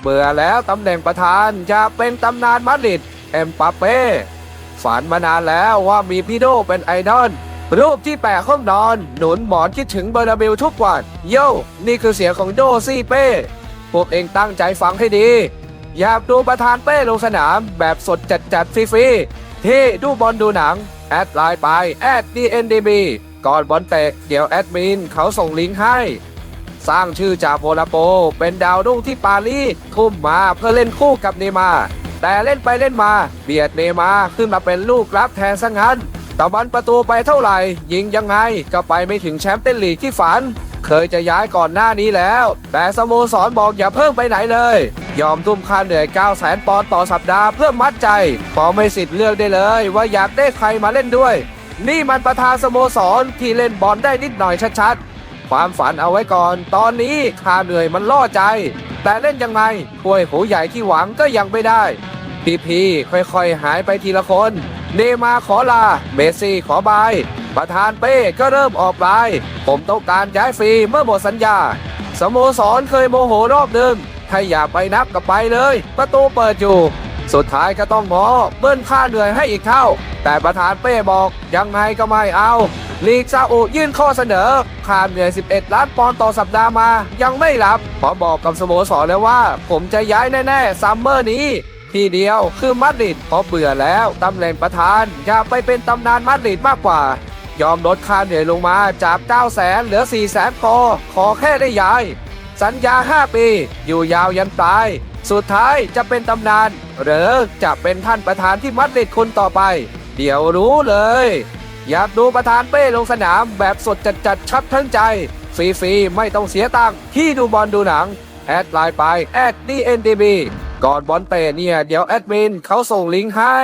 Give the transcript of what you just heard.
เบื่อแล้วตำแหน่งประธานจะเป็นตำนานมาดริดเอ็มปาเป้ฝันมานานแล้วว่ามีพี่โดเป็นไอดอลรูปที่แปะห้องนอน หนุนหมอนคิดถึงเบอร์นาเบลทุกวัน โย่นี่คือเสียงของโดซี่เป้พวกเองตั้งใจฟังให้ดี อยากดูประธานเป้ลงสนามแบบสดจัดจัดฟรีๆที่ดูบอลดูหนัง แอดไลน์ไปแอด DNDB ก่อนบอลเตะเดี๋ยวแอดมินเขาส่งลิงก์ให้ สร้างชื่อจากโมนาโป เป็นดาวรุ่งที่ปารีสทุ่มมาเพื่อเล่นคู่กับเนมา แต่เล่นไปเล่นมา เบียดเนมาขึ้นมาเป็นลูกรับแทนซะงั้นตะบันประตูไปเท่าไหร่ ยิงยังไงก็ไปไม่ถึงแชมป์เปี้ยนลีกที่ฝัน เคยจะย้ายก่อนหน้านี้แล้ว แต่สโมสรบอกอย่าเพิ่งไปไหนเลย ยอมทุ่มค่าเหนื่อย9 0 0 0 0 0ปอนด์ต่อสัปดาห์เพื่อมัดใจพอไม่สิทธิ์เลือกได้เลย ว่าอยากได้ใครมาเล่นด้วย นี่มันประธานสโมสรที่เล่นบอลได้นิดหน่อยชัดๆ ความฝันเอาไว้ก่อน ตอนนี้ค่าเหนื่อยมันล่อใจ แต่เล่นยังไงถ้วยหูใหญ่ที่หวังก็ยังไม่ได้พีพีค่อยๆ หายไปทีละคน เนมาขอลา เมสซี่ขอบาย ประธานเป้ก็เริ่มออกลาย ผมต้องการย้ายฟรีเมื่อหมดสัญญา สโมสรเคยโมโหรอบหนึ่งถ้าอยากไปนับก็ไปเลย ประตูเปิดอยู่ สุดท้ายก็ต้องงอเบิ้ลค่าเหนื่อยให้อีกเท่า แต่ประธานเป้บอกยังไงก็ไม่เอา ลีกซาอุยื่นข้อเสนอค่าเหนื่อย 11 ล้านปอนด์ต่อสัปดาห์มา ยังไม่รับเพราะบอกกับสโมสรแล้วว่า ผมจะย้ายแน่ๆซัมเมอร์นี้ที่เดียวคือมาดริดเพราะเบื่อแล้วตำแหน่งประธานอยากไปเป็นตำนานมาดริดมากกว่า ยอมลดค่าเหนื่อยลงมาจาก 9 0 0แสนเหลือ 4 0 0แสนพอขอแค่ได้ย้าย สัญญา 5 ปี อยู่ยาวยันปลายสุดท้ายจะเป็นตำนาน หรือจะเป็นท่านประธานที่มัดริดคนต่อไป เดี๋ยวรู้เลย อยากดูประธานเป้ลงสนามแบบสดจัดจัดๆชับทั้งใจฟรีๆไม่ต้องเสียตังค์ที่ดูบอลดูหนัง แอดไลน์ไปแอดดีเก่อนบอลเตะเนี่ย เดี๋ยวแอดมินเขาส่งลิงก์ให้